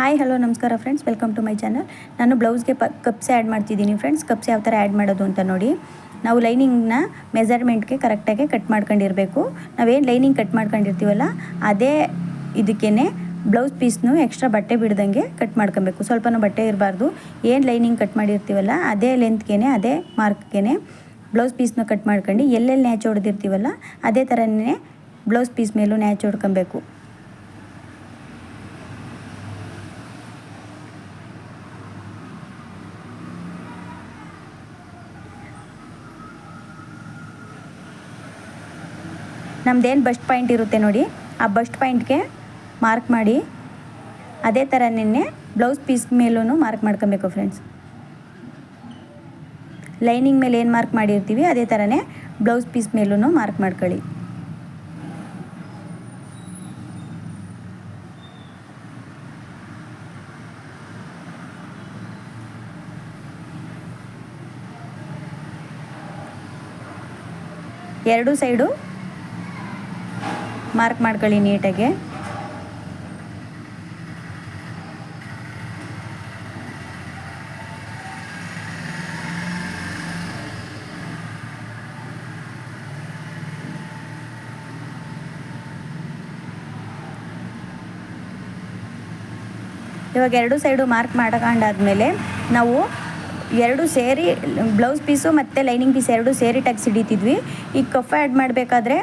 Hi hello ನಮಸ್ಕಾರ friends welcome to my channel ನಾನು ಬ್ಲೌಸ್ಗೆ ಪ ಕಪ್ಸ್ ಆ್ಯಡ್ ಮಾಡ್ತಿದ್ದೀನಿ ಫ್ರೆಂಡ್ಸ್ ಕಪ್ಸ್ ಯಾವ ಥರ ಆ್ಯಡ್ ಮಾಡೋದು ಅಂತ ನೋಡಿ. ನಾವು ಲೈನಿಂಗ್ನ ಮೆಸರ್ಮೆಂಟ್ಗೆ ಕರೆಕ್ಟಾಗಿ ಕಟ್ ಮಾಡ್ಕೊಂಡಿರಬೇಕು. ನಾವೇನು ಲೈನಿಂಗ್ ಕಟ್ ಮಾಡ್ಕೊಂಡಿರ್ತೀವಲ್ಲ, ಅದೇ ಇದಕ್ಕೇ ಬ್ಲೌಸ್ ಪೀಸ್ನು ಎಕ್ಸ್ಟ್ರಾ ಬಟ್ಟೆ ಬಿಡ್ದಂಗೆ ಕಟ್ ಮಾಡ್ಕೊಬೇಕು. ಸ್ವಲ್ಪನೂ ಬಟ್ಟೆ ಇರಬಾರ್ದು. ಏನು ಲೈನಿಂಗ್ ಕಟ್ ಮಾಡಿರ್ತೀವಲ್ಲ, ಅದೇ ಲೆಂತ್ಗೆ ಅದೇ ಮಾರ್ಕ್ಗೆ ಬ್ಲೌಸ್ ಪೀಸ್ನ ಕಟ್ ಮಾಡ್ಕೊಂಡು ಎಲ್ಲೆಲ್ಲಿ ನ್ಯಾಚ್ ಹೊಡೆದಿರ್ತೀವಲ್ಲ, ಅದೇ ಥರನೇ ಬ್ಲೌಸ್ ಪೀಸ್ ಮೇಲೂ ನ್ಯಾಚ್ ಹೊಡ್ಕೊಬೇಕು. ನಮ್ದೇನು ಬಸ್ಟ್ ಪಾಯಿಂಟ್ ಇರುತ್ತೆ ನೋಡಿ, ಆ ಬಸ್ಟ್ ಪಾಯಿಂಟ್ಗೆ ಮಾರ್ಕ್ ಮಾಡಿ, ಅದೇ ಥರನೇ ಬ್ಲೌಸ್ ಪೀಸ್ ಮೇಲೂ ಮಾರ್ಕ್ ಮಾಡ್ಕೊಬೇಕು ಫ್ರೆಂಡ್ಸ್ ಲೈನಿಂಗ್ ಮೇಲೆ ಏನು ಮಾರ್ಕ್ ಮಾಡಿರ್ತೀವಿ, ಅದೇ ಥರನೇ ಬ್ಲೌಸ್ ಪೀಸ್ ಮೇಲೂ ಮಾರ್ಕ್ ಮಾಡ್ಕೊಳ್ಳಿ. ಎರಡು ಸೈಡು ಮಾರ್ಕ್ ಮಾಡ್ಕೊಳ್ಳಿ ನೀಟಾಗೆ. ಇವಾಗ ಎರಡು ಸೈಡು ಮಾರ್ಕ್ ಮಾಡ್ಕೊಂಡಾದ್ಮೇಲೆ ನಾವು ಎರಡು ಸೇರಿ ಬ್ಲೌಸ್ ಪೀಸು ಮತ್ತು ಲೈನಿಂಗ್ ಪೀಸ್ ಎರಡು ಸೇರಿ ಟಕ್ಸ್ ಹಿಡಿತಿದ್ವಿ ಈಗ ಕಫ ಆ್ಯಡ್ ಮಾಡಬೇಕಾದ್ರೆ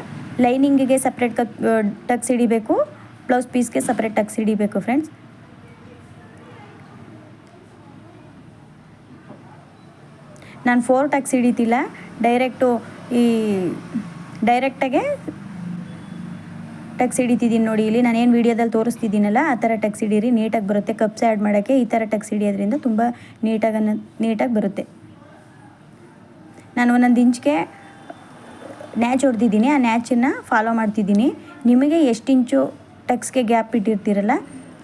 ಲೈನಿಂಗಿಗೆ ಸಪ್ರೇಟ್ ಕಪ್ ಟಕ್ಸ್ ಹಿಡಿಬೇಕು ಬ್ಲೌಸ್ ಪೀಸ್ಗೆ ಸಪ್ರೇಟ್ ಟಕ್ಸ್ ಹಿಡಿಬೇಕು ಫ್ರೆಂಡ್ಸ್ ನಾನು ಫೋರ್ ಟಕ್ಸ್ ಹಿಡಿತಿಲ್ಲ ಡೈರೆಕ್ಟು ಈ ಡೈರೆಕ್ಟಾಗೆ ಟಕ್ಸ್ ಹಿಡಿತಿದ್ದೀನಿ ನೋಡಿ ಇಲ್ಲಿ. ನಾನು ಏನು ವೀಡಿಯೋದಲ್ಲಿ ತೋರಿಸ್ತಿದ್ದೀನಲ್ಲ ಆ ಥರ ಟಕ್ಸ್ ಹಿಡೀರಿ ನೀಟಾಗಿ ಬರುತ್ತೆ. ಕಪ್ಸ್ ಆ್ಯಡ್ ಮಾಡೋಕ್ಕೆ ಈ ಥರ ಟಕ್ಸ್ ಹಿಡಿಯೋದ್ರಿಂದ ತುಂಬ ನೀಟಾಗಿ ನೀಟಾಗಿ ಬರುತ್ತೆ. ನಾನು ಒಂದೊಂದು ಇಂಚ್ಗೆ ನ್ಯಾಚ್ ಹೊಡೆದಿದ್ದೀನಿ, ಆ ನ್ಯಾಚನ್ನು ಫಾಲೋ ಮಾಡ್ತಿದ್ದೀನಿ. ನಿಮಗೆ ಎಷ್ಟು ಇಂಚು ಟಕ್ಸ್ಗೆ ಗ್ಯಾಪ್ ಇಟ್ಟಿರ್ತೀರಲ್ಲ,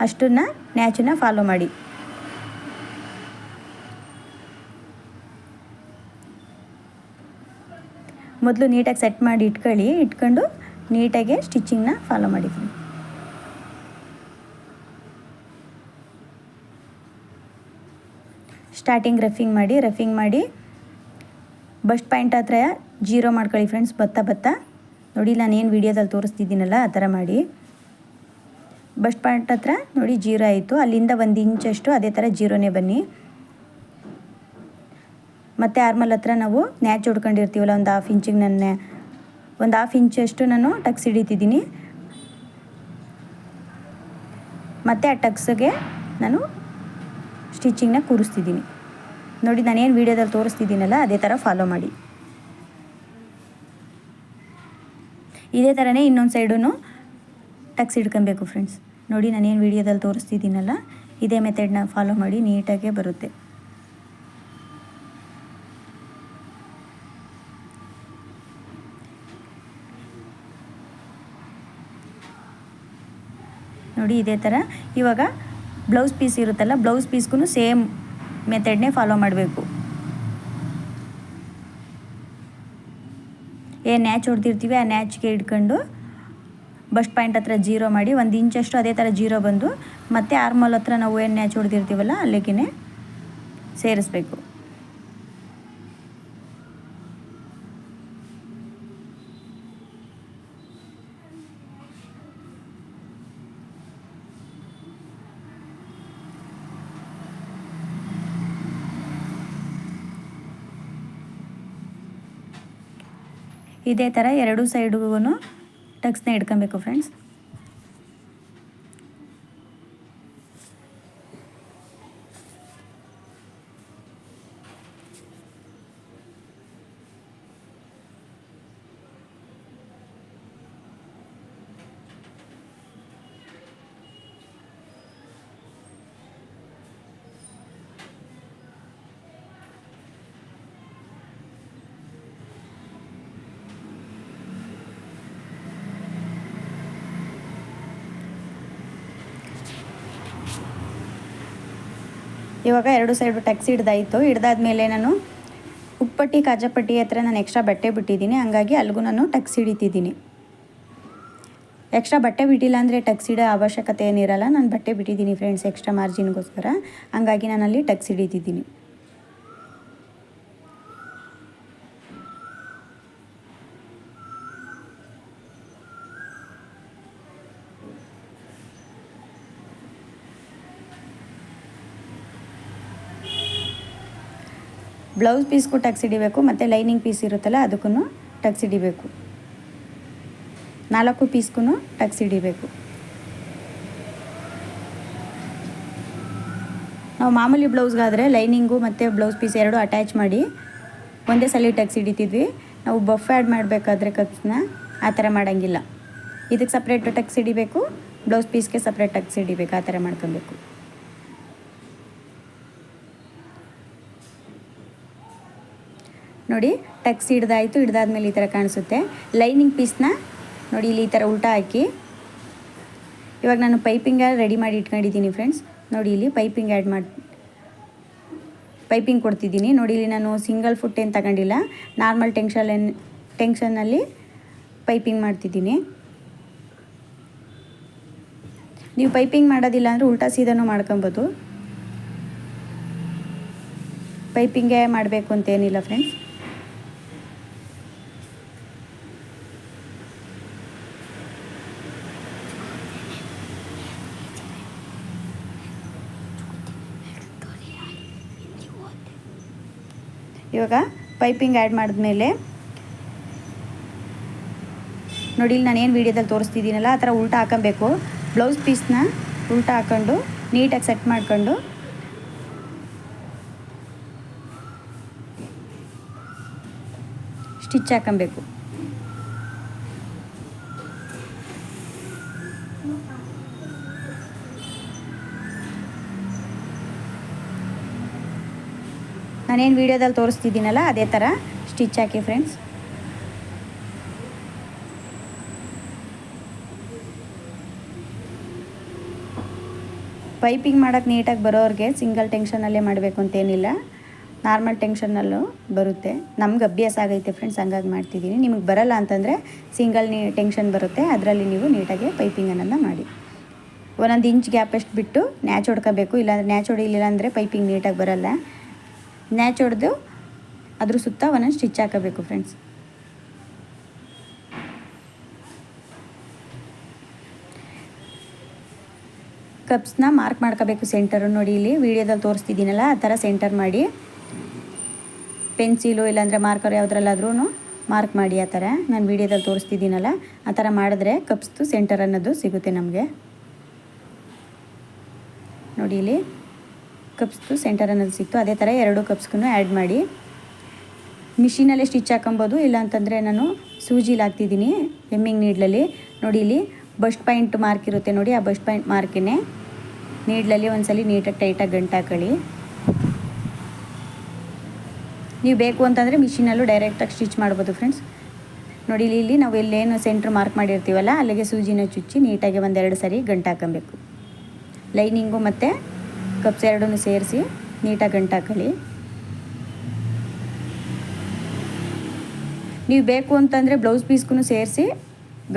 ಅಷ್ಟನ್ನು ನ್ಯಾಚನ್ನು ಫಾಲೋ ಮಾಡಿ. ಮೊದಲು ನೀಟಾಗಿ ಸೆಟ್ ಮಾಡಿ ಇಟ್ಕೊಳ್ಳಿ, ಇಟ್ಕೊಂಡು ನೀಟಾಗಿ ಸ್ಟಿಚ್ಚಿಂಗ್ನ ಫಾಲೋ ಮಾಡಿದ್ದೀನಿ. ಸ್ಟಾರ್ಟಿಂಗ್ ರಫಿಂಗ್ ಮಾಡಿ ರಫಿಂಗ್ ಮಾಡಿ ಬಸ್ಟ್ ಪಾಯಿಂಟ್ ಹತ್ರ ಜೀರೋ ಮಾಡ್ಕೊಳ್ಳಿ ಫ್ರೆಂಡ್ಸ್ ಬತ್ತಾ ಬತ್ತಾ. ನೋಡಿ, ನಾನು ಏನು ವೀಡಿಯೋದಲ್ಲಿ ತೋರಿಸ್ತಿದ್ದೀನಲ್ಲ, ಆ ಥರ ಮಾಡಿ. ಬಸ್ಟ್ ಪಾಯಿಂಟ್ ಹತ್ರ ನೋಡಿ ಜೀರೋ ಆಯಿತು. ಅಲ್ಲಿಂದ ಒಂದು ಇಂಚಷ್ಟು ಅದೇ ಥರ ಜೀರೋನೇ ಬನ್ನಿ. ಮತ್ತು ಆರ್ಮಲ್ ಹತ್ರ ನಾವು ನ್ಯಾಚ್ ಹೊಡ್ಕೊಂಡಿರ್ತೀವಲ್ಲ, ಒಂದು ಹಾಫ್ ಇಂಚಿಗೆ ನನ್ನ, ಒಂದು ಹಾಫ್ ಇಂಚಷ್ಟು ನಾನು ಟಕ್ಸ್ ಹಿಡಿತಿದ್ದೀನಿ. ಮತ್ತು ಆ ಟಕ್ಸ್ಗೆ ನಾನು ಸ್ಟಿಚಿಂಗ್ನ ಕೂರಿಸ್ತಿದ್ದೀನಿ. ನೋಡಿ, ನಾನೇನು ವೀಡಿಯೋದಲ್ಲಿ ತೋರಿಸ್ತಿದ್ದೀನಲ್ಲ, ಅದೇ ಥರ ಫಾಲೋ ಮಾಡಿ. ಇದೇ ಥರನೇ ಇನ್ನೊಂದು ಸೈಡೂ ಟಕ್ಸ್ ಹಿಡ್ಕೊಬೇಕು ಫ್ರೆಂಡ್ಸ್ ನೋಡಿ, ನಾನೇನು ವೀಡಿಯೋದಲ್ಲಿ ತೋರಿಸ್ತಿದ್ದೀನಲ್ಲ, ಇದೇ ಮೆಥಡ್ನ ಫಾಲೋ ಮಾಡಿ, ನೀಟಾಗೆ ಬರುತ್ತೆ. ನೋಡಿ, ಇದೇ ಥರ ಇವಾಗ ಬ್ಲೌಸ್ ಪೀಸ್ ಇರುತ್ತಲ್ಲ ಬ್ಲೌಸ್ ಪೀಸ್ಗೂ ಸೇಮ್ ಮೆಥಡ್ನೇ ಫಾಲೋ ಮಾಡಬೇಕು. ಏನು ನ್ಯಾಚ್ ಹೊಡ್ದಿರ್ತೀವಿ, ಆ ನ್ಯಾಚ್ಗೆ ಇಟ್ಕೊಂಡು ಬಸ್ಟ್ ಪಾಯಿಂಟ್ ಹತ್ರ ಜೀರೋ ಮಾಡಿ ಒಂದು ಇಂಚಷ್ಟು ಅದೇ ಥರ ಜೀರೋ ಬಂದು ಮತ್ತೆ ಆರ್ಮಲ್ ಹತ್ರ ನಾವು ಏನು ನ್ಯಾಚ್ ಹೊಡ್ದಿರ್ತೀವಲ್ಲ ಅಲ್ಲಿಗೆ ಸೇರಿಸ್ಬೇಕು. ಇದೇ ಥರ ಎರಡು ಸೈಡ್ಗೂ ಟಕ್ಸ್ನ ಇಟ್ಕೊಬೇಕು ಫ್ರೆಂಡ್ಸ್ ಇವಾಗ ಎರಡು ಸೈಡು ಟಕ್ಸ್ ಹಿಡ್ದಾಯಿತು. ಹಿಡ್ದಾದ್ಮೇಲೆ ನಾನು ಉಪ್ಪಟ್ಟಿ, ಕಾಜಪಟ್ಟಿ ಹತ್ರ ನಾನು ಎಕ್ಸ್ಟ್ರಾ ಬಟ್ಟೆ ಬಿಟ್ಟಿದ್ದೀನಿ. ಹಂಗಾಗಿ ಅಲ್ಲಿಗೂ ನಾನು ಟಕ್ಸ್ ಹಿಡಿತಿದ್ದೀನಿ. ಎಕ್ಸ್ಟ್ರಾ ಬಟ್ಟೆ ಬಿಟ್ಟಿಲ್ಲ ಅಂದರೆ ಟಕ್ಸ್ ಇಡೋ ಅವಶ್ಯಕತೆ ಏನಿರಲ್ಲ, ನಾನು ಬಟ್ಟೆ ಬಿಟ್ಟಿದ್ದೀನಿ ಫ್ರೆಂಡ್ಸ್ ಎಕ್ಸ್ಟ್ರಾ ಮಾರ್ಜಿನ್ಗೋಸ್ಕರ ಹಂಗಾಗಿ ನಾನು ಅಲ್ಲಿ ಟಕ್ಸ್ ಹಿಡಿತಿದ್ದೀನಿ. ಬ್ಲೌಸ್ ಪೀಸ್ಗೂ ಟಕ್ಸ್ ಹಿಡಿಬೇಕು ಮತ್ತು ಲೈನಿಂಗ್ ಪೀಸ್ ಇರುತ್ತಲ್ಲ ಅದಕ್ಕೂ ಟಕ್ಸ್ ಹಿಡಿಬೇಕು ನಾಲ್ಕು ಪೀಸ್ಗೂ ಟಕ್ಸ್ ಹಿಡಿಬೇಕು ನಾವು ಮಾಮೂಲಿ ಬ್ಲೌಸ್ಗಾದರೆ ಲೈನಿಂಗು ಮತ್ತು ಬ್ಲೌಸ್ ಪೀಸ್ ಎರಡು ಅಟ್ಯಾಚ್ ಮಾಡಿ ಒಂದೇ ಸಲ ಟಕ್ಸ್ ಹಿಡಿತಿದ್ವಿ ನಾವು ಬಫ್ ಆ್ಯಡ್ ಮಾಡಬೇಕಾದ್ರೆ ಕಪ್ಸ್ನ ಆ ಥರ ಮಾಡೋಂಗಿಲ್ಲ. ಇದಕ್ಕೆ ಸಪ್ರೇಟ್ ಟಕ್ಸ್ ಹಿಡಿಬೇಕು ಬ್ಲೌಸ್ ಪೀಸ್ಗೆ ಸಪ್ರೇಟ್ ಟಕ್ಸ್ ಹಿಡಿಬೇಕು ಆ ಥರ ಮಾಡ್ಕೊಬೇಕು. ನೋಡಿ ಟಕ್ಸ್ ಹಿಡ್ದಾಯಿತು ಹಿಡ್ದಾದ್ಮೇಲೆ ಈ ಥರ ಕಾಣಿಸುತ್ತೆ. ಲೈನಿಂಗ್ ಪೀಸ್ನ ನೋಡಿ, ಇಲ್ಲಿ ಈ ಥರ ಉಲ್ಟಾ ಹಾಕಿ. ಇವಾಗ ನಾನು ಪೈಪಿಂಗ್ ರೆಡಿ ಮಾಡಿ ಇಟ್ಕೊಂಡಿದ್ದೀನಿ ಫ್ರೆಂಡ್ಸ್ ನೋಡಿ, ಇಲ್ಲಿ ಪೈಪಿಂಗ್ ಆ್ಯಡ್ ಮಾಡಿ ಪೈಪಿಂಗ್ ಕೊಡ್ತಿದ್ದೀನಿ. ನೋಡಿ, ಇಲ್ಲಿ ನಾನು ಸಿಂಗಲ್ ಫುಟ್ ಏನು ತಗೊಂಡಿಲ್ಲ. ನಾರ್ಮಲ್ ಟೆನ್ಷನ್ ಟೆನ್ಷನ್ನಲ್ಲಿ ಪೈಪಿಂಗ್ ಮಾಡ್ತಿದ್ದೀನಿ. ನೀವು ಪೈಪಿಂಗ್ ಮಾಡೋದಿಲ್ಲ ಅಂದರೆ ಉಲ್ಟಾ ಸೀದನೂ ಮಾಡ್ಕೊಬೋದು. ಪೈಪಿಂಗೇ ಮಾಡಬೇಕು ಅಂತೇನಿಲ್ಲ ಫ್ರೆಂಡ್ಸ್ ಇವಾಗ ಪೈಪಿಂಗ್ ಆ್ಯಡ್ ಮಾಡಿದ್ಮೇಲೆ ನೋಡಿ ಇಲ್ಲಿ ಏನು ವೀಡಿಯೋದಲ್ಲಿ ತೋರಿಸ್ತಿದ್ದೀನಲ್ಲ, ಆ ಥರ ಉಲ್ಟಾ ಹಾಕೊಬೇಕು. ಬ್ಲೌಸ್ ಪೀಸ್ನ ಉಲ್ಟಾ ಹಾಕ್ಕೊಂಡು ನೀಟಾಗಿ ಸೆಟ್ ಮಾಡ್ಕೊಂಡು ಸ್ಟಿಚ್ ಹಾಕೊಬೇಕು. ನಾನೇನು ವೀಡಿಯೋದಲ್ಲಿ ತೋರಿಸ್ತಿದ್ದೀನಲ್ಲ, ಅದೇ ಥರ ಸ್ಟಿಚ್ ಹಾಕಿ ಫ್ರೆಂಡ್ಸ್ ಪೈಪಿಂಗ್ ಮಾಡೋಕ್ಕೆ ನೀಟಾಗಿ ಬರೋರಿಗೆ ಸಿಂಗಲ್ ಟೆನ್ಷನಲ್ಲೇ ಮಾಡಬೇಕು ಅಂತೇನಿಲ್ಲ ನಾರ್ಮಲ್ ಟೆನ್ಷನ್ನಲ್ಲೂ ಬರುತ್ತೆ. ನಮ್ಗೆ ಅಭ್ಯಾಸ ಆಗೈತೆ ಫ್ರೆಂಡ್ಸ್ ಹಂಗಾಗಿ ಮಾಡ್ತಿದ್ದೀನಿ. ನಿಮಗೆ ಬರಲ್ಲ ಅಂತಂದರೆ ಸಿಂಗಲ್ ನೀ ಟೆನ್ಷನ್ ಬರುತ್ತೆ. ಅದರಲ್ಲಿ ನೀವು ನೀಟಾಗಿ ಪೈಪಿಂಗ್ ಅನ್ನೋದನ್ನ ಮಾಡಿ. ಒಂದೊಂದು ಇಂಚ್ ಗ್ಯಾಪ್ ಅಷ್ಟು ಬಿಟ್ಟು ನ್ಯಾಚ್ ಹೊಡ್ಕೋಬೇಕು. ಇಲ್ಲಾಂದರೆ ನ್ಯಾಚ್ ಹೊಡಿಲಿಲ್ಲ ಅಂದರೆ ಪೈಪಿಂಗ್ ನೀಟಾಗಿ ಬರಲ್ಲ. ನ್ಯಾಚ್ ಹೊಡೆದು ಅದ್ರ ಸುತ್ತ ಒಂದೊಂದು ಸ್ಟಿಚ್ ಹಾಕಬೇಕು ಫ್ರೆಂಡ್ಸ್ ಕಪ್ಸ್ನ ಮಾರ್ಕ್ ಮಾಡ್ಕೋಬೇಕು ಸೆಂಟರು ನೋಡಿ ಇಲ್ಲಿ. ವೀಡಿಯೋದಲ್ಲಿ ತೋರಿಸ್ತಿದ್ದೀನಲ್ಲ, ಆ ಥರ ಸೆಂಟರ್ ಮಾಡಿ. ಪೆನ್ಸಿಲು ಇಲ್ಲಾಂದರೆ ಮಾರ್ಕರ್ ಯಾವುದ್ರಲ್ಲಾದ್ರೂ ಮಾರ್ಕ್ ಮಾಡಿ ಆ ಥರ. ನಾನು ವೀಡಿಯೋದಲ್ಲಿ ತೋರಿಸ್ತಿದ್ದೀನಲ್ಲ, ಆ ಥರ ಮಾಡಿದ್ರೆ ಕಪ್ಸ್ದು ಸೆಂಟರ್ ಅನ್ನೋದು ಸಿಗುತ್ತೆ ನಮಗೆ. ನೋಡಿ ಇಲ್ಲಿ. ಕಪ್ಸ್ದು ಸೆಂಟರ್ ಅನ್ನೋದು ಸಿಕ್ತು. ಅದೇ ಥರ ಎರಡು ಕಪ್ಸ್ಗೂ ಆ್ಯಡ್ ಮಾಡಿ. ಮಿಷಿನಲ್ಲೇ ಸ್ಟಿಚ್ ಹಾಕೊಬೋದು ಇಲ್ಲ ಅಂತಂದರೆ ನಾನು ಸೂಜಿಲಿ ಹಾಕ್ತಿದ್ದೀನಿ ಎಮ್ಮಿಂಗ್ ನೀಡ್ಲಲ್ಲಿ ನೋಡಿ ಇಲ್ಲಿ ಬಸ್ಟ್ ಪಾಯಿಂಟ್ ಮಾರ್ಕ್ ಇರುತ್ತೆ ನೋಡಿ, ಆ ಬಸ್ಟ್ ಪಾಯಿಂಟ್ ಮಾರ್ಕೇ ನೀಡ್ಲಲ್ಲಿ ಒಂದ್ಸಲಿ ನೀಟಾಗಿ ಟೈಟಾಗಿ ಗಂಟು ಹಾಕೊಳ್ಳಿ. ನೀವು ಬೇಕು ಅಂತಂದರೆ ಮಿಷಿನಲ್ಲೂ ಡೈರೆಕ್ಟಾಗಿ ಸ್ಟಿಚ್ ಮಾಡ್ಬೋದು ಫ್ರೆಂಡ್ಸ್ ನೋಡಿ ಇಲ್ಲಿ ಇಲ್ಲಿ ನಾವು ಎಲ್ಲೇನು ಸೆಂಟ್ರ್ ಮಾರ್ಕ್ ಮಾಡಿರ್ತೀವಲ್ಲ, ಅಲ್ಲಿಗೆ ಸೂಜಿನ ಚುಚ್ಚಿ ನೀಟಾಗಿ ಒಂದೆರಡು ಸರಿ ಗಂಟು ಹಾಕೊಬೇಕು ಲೈನಿಂಗು ಮತ್ತು ಕಪ್ಸ್ ಎರಡೂ ಸೇರಿಸಿ ನೀಟಾಗಿ ಗಂಟು ನೀವು ಬೇಕು ಅಂತಂದರೆ ಬ್ಲೌಸ್ ಪೀಸ್ಗೂ ಸೇರಿಸಿ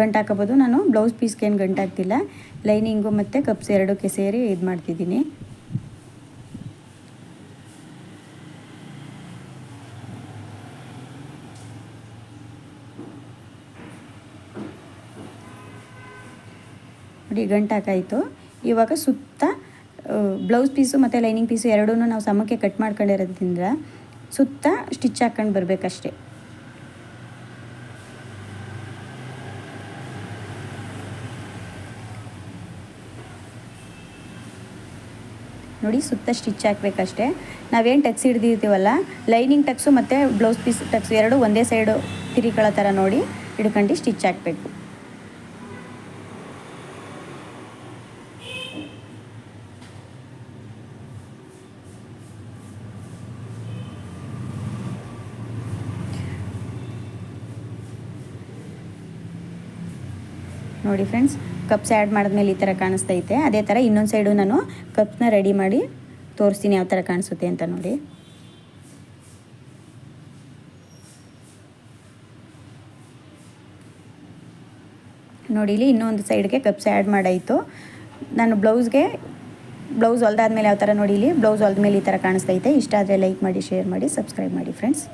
ಗಂಟು ನಾನು ಬ್ಲೌಸ್ ಪೀಸ್ಗೇನು ಗಂಟು ಹಾಕ್ತಿಲ್ಲ ಲೈನಿಂಗು ಮತ್ತು ಕಪ್ಸ್ ಎರಡಕ್ಕೆ ಸೇರಿ ಇದು ಮಾಡ್ತಿದ್ದೀನಿ. ನೋಡಿ ಗಂಟು ಹಾಕಾಯಿತು ಇವಾಗ ಸುತ್ತ ಬ್ಲೌಸ್ ಪೀಸು ಮತ್ತು ಲೈನಿಂಗ್ ಪೀಸು ಎರಡೂ ನಾವು ಸಮಕ್ಕೆ ಕಟ್ ಮಾಡ್ಕೊಂಡಿರೋದ್ರಿಂದ ಸುತ್ತ ಸ್ಟಿಚ್ ಹಾಕ್ಕೊಂಡು ಬರಬೇಕಷ್ಟೆ. ನೋಡಿ ಸುತ್ತ ಸ್ಟಿಚ್ ಹಾಕ್ಬೇಕಷ್ಟೇ. ನಾವೇನು ಟಕ್ಸ್ ಹಿಡ್ದಿರ್ತೀವಲ್ಲ, ಲೈನಿಂಗ್ ಟಕ್ಸು ಮತ್ತು ಬ್ಲೌಸ್ ಪೀಸ್ ಟಕ್ಸು ಎರಡು ಒಂದೇ ಸೈಡು ತಿರಿಕೊಳ್ಳೋ ಥರ ನೋಡಿ ಹಿಡ್ಕೊಂಡು ಸ್ಟಿಚ್ ಹಾಕಬೇಕು. ನೋಡಿ ಫ್ರೆಂಡ್ಸ್ ಕಪ್ಸ್ ಆ್ಯಡ್ ಮಾಡಿದ್ಮೇಲೆ ಈ ಥರ ಕಾಣಿಸ್ತೈತೆ. ಅದೇ ಥರ ಇನ್ನೊಂದು ಸೈಡು ನಾನು ಕಪ್ಸ್ನ ರೆಡಿ ಮಾಡಿ ತೋರಿಸ್ತೀನಿ ಯಾವ ಥರ ಕಾಣಿಸುತ್ತೆ ಅಂತ ನೋಡಿ. ನೋಡಿ ಇಲ್ಲಿ ಇನ್ನೊಂದು ಸೈಡ್ಗೆ ಕಪ್ಸ್ ಆ್ಯಡ್ ಮಾಡಾಯಿತು. ನಾನು ಬ್ಲೌಸ್ಗೆ ಬ್ಲೌಸ್ ಹೊಲ್ದಾದ್ಮೇಲೆ ಯಾವ ಥರ ನೋಡಿ ಇಲ್ಲಿ ಬ್ಲೌಸ್ ಹೊಲ್ದ ಮೇಲೆ ಈ ಥರ ಕಾಣಿಸ್ತೈತೆ. ಇಷ್ಟ ಆದರೆ ಲೈಕ್ ಮಾಡಿ ಶೇರ್ ಮಾಡಿ ಸಬ್ಸ್ಕ್ರೈಬ್ ಮಾಡಿ ಫ್ರೆಂಡ್ಸ್